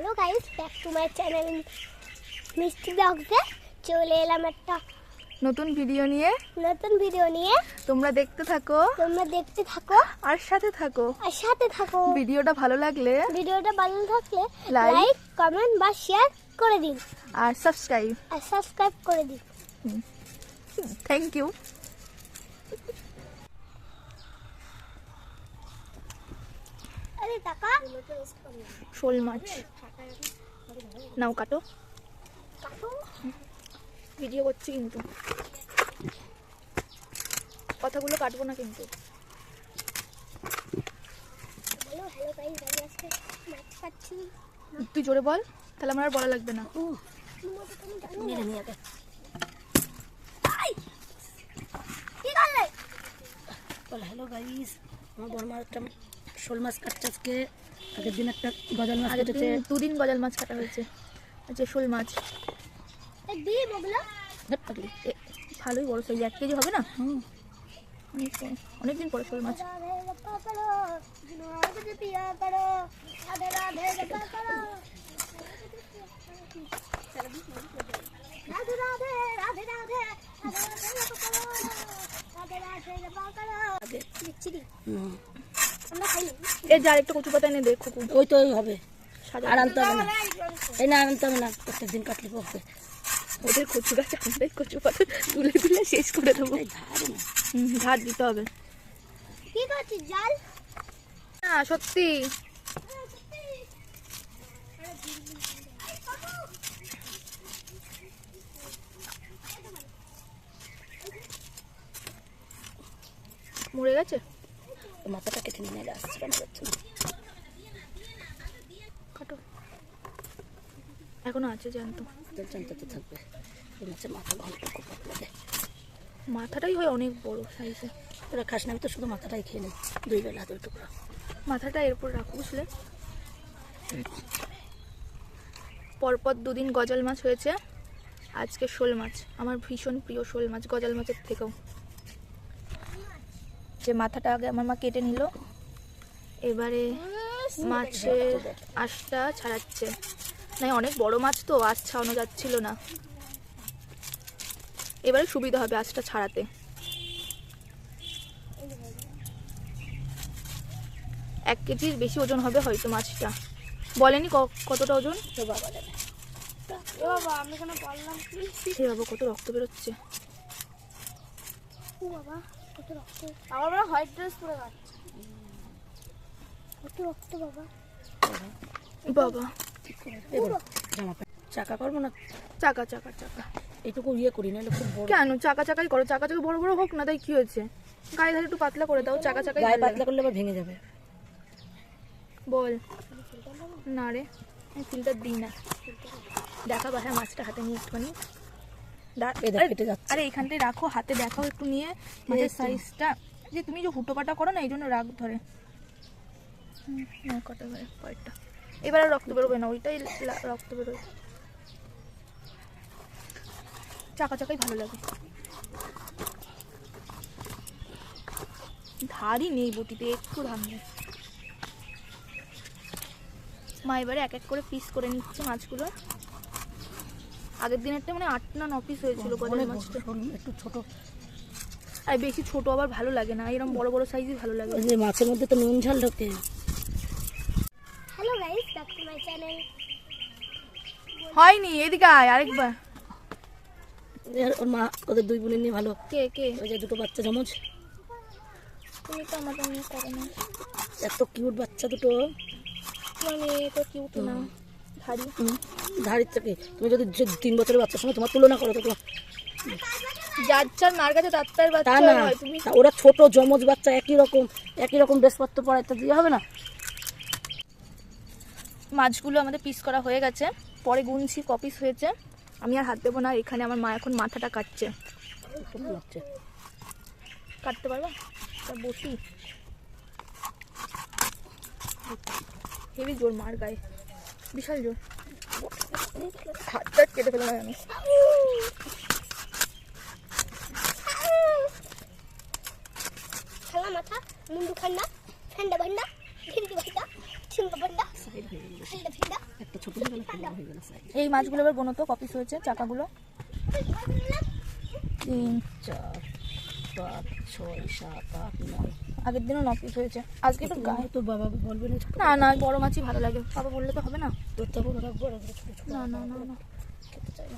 Hello guys back to my channel Mishti ব্লগসে চলে এলাম একটা নতুন ভিডিও নিয়ে। নতুন ভিডিও নিয়ে। তোমরা দেখতে থাকো। তোমরা দেখতে থাকো। আর সাথে থাকো। আর সাথে থাকো। ভিডিওটা ভালো লাগলে ভিডিওটা ভালো থাকলে লাইক কমেন্ট বা শেয়ার করে দিন আর সাবস্ক্রাইব আর সাবস্ক্রাইব করে দিন থ্যাংক ইউ শোল মাছ। নাও কাটো। ভিডিও করছি কিন্তু। কথাগুলো কাটবো না কিন্তু। তুই জোরে বল তাহলে আমার আর বলা লাগবে না। হ্যালো গাইস আমার বড় একটা শোল মাছ কাটছে আজকে আগের দিন একটা গজাল মাছ কেটেছে। দুদিন গজাল মাছ কাটা হয়েছে। আচ্ছা শোল মাছ। ভালোই বড় সাইজ এক কেজি হবে না? অনেকদিন পরে শোল মাছ। রাধে রাধে রাধে রাধে রাধে রাধে রাধে রাধে রাধে রাধে রাধে রাধে রাধে রাধে রাধে রাধে যার একটা কচু ওই তো ওই হবে। আর প্রত্যেক দিন ওদের তুলে তুলে না সত্যি। মরে গেছে? মাথাটা কেটে নিয়ে এলে আসছে কেন যাচ্ছে না কাটো। এখনও আছে জ্যান্ত জল চানতে থাকবে। মাছের মাথা ভালো টুকু পাতলা মাথাটাই হয় অনেক বড় সাইজে তোরা খাস না আমি তো শুধু মাথাটাই খেয়ে নিই দুই বেলা দুই টুকরা। মাথাটা এরপর রাখো বুঝলে? পরপর দুদিন গজাল মাছ হয়েছে। আজকে শোল মাছ। আমার ভীষণ প্রিয় শোল মাছ গজাল মাছের থেকেও। যে মাথাটা আগে আমার মা কেটে নিল। এবারে মাছের আঁশটা ছাড়াচ্ছে। না অনেক বড় মাছ তো, আঁশ ছাড়ানো যাচ্ছিল না। এবারে সুবিধা হবে আঁশটা ছাড়াতে। এক কেজির বেশি ওজন হবে হয়তো মাছটা। বলেনি কতটা ওজন? কত রক্ত বেরোচ্ছে। বাবা কত রক্ত আমার বড় হোয়াইট ড্রেস পরে যাচ্ছে। কত রক্ত বাবা। বাবা। এবার জামা প্যান্ট চাকা করব না? চাকা চাকা চাকা। এইটুকু ইয়ে করি নাহলে খুব বড় কেন? চাকা চাকাই করো। চাকা চাকা বড় বড় হোক না তাই কি হয়েছে? গায়ে ধারে একটু পাতলা করে দাও চাকা চাকাই গায়ে পাতলা করলে আবার ভেঙে যাবে। বল। না রে ফিল্টার দিই না। দেখা বাসায় মাছটা হাতে নিয়ে একটুখানি। আরে- এখানটায় রাখো হাতে দেখাও একটু নিয়ে। সাইজটা যে তুমি যে হুটোপাটা করো না এই জন্য রাগ ধরে। কয়েকটা। এবার রক্ত বেরোবে না ওইটাই রক্ত বেরোবে। চাকা চাকাই ভালো লাগে। ধারই নেই বটিতে একটু ধার নেই। মা এবারে এক এক করে পিস করে নিচ্ছে মাছগুলো। আগের দিনেরটা মানে আট না ন পিস হয়েছিল মাছটা একটু ছোট। আর বেশি ছোট আবার ভালো লাগে না এরকম বড় বড় সাইজই ভালো লাগে মাছের মধ্যে তো নুন ঝাল ঢোকে। Hello guys back to my channel হয়নি এদিকে আয় আরেকবার। এর ওর মা ওদের দুই বোনের নিয়ে ভালো। কে কে? ওই যে দুটো বাচ্চা জমজ তুমি তো আমাদের নিয়ে করো না। এত কিউট বাচ্চা দুটো। তোমার মেয়ে তো কিউট না ধারের থেকে। তুমি যদি তিন বছরের বাচ্চার সঙ্গে তোমার তুলনা করো তো তোমার মার কাছে বাচ্চা না। ওরা ছোট জমজ বাচ্চা একই রকম একই রকম ড্রেসপত্র হবে না? মাছগুলো আমাদের পিস করা হয়ে গেছে। পরে গুনছি কপিস হয়েছে। আমি আর হাত দেবো না এখানে আমার মা এখন মাথাটা কাটছে। কাটতে পারবা? বসি হেভি জোর মার গায়ে। বিশাল জোর। হাতটা কেটে ফেললাম আমি। খালা মাথা মুন্ডু খান্না ঠান্ডা ভান্ডা ভিন্দি হয়ে হয়ে হয়ে গেল এই মাছগুলো এবার গোনো তো কপিস হয়েছে চাকাগুলো। তিন চার। ছয় সাত আট নয়। আগের দিনও ন পিস হয়েছে আজকে একটু গায়ে তো বাবা বলবে না না না বড় মাছই ভালো লাগে। বাবা বললে তো হবে না। তোর তো বড় না না না না। খেতে চাই না।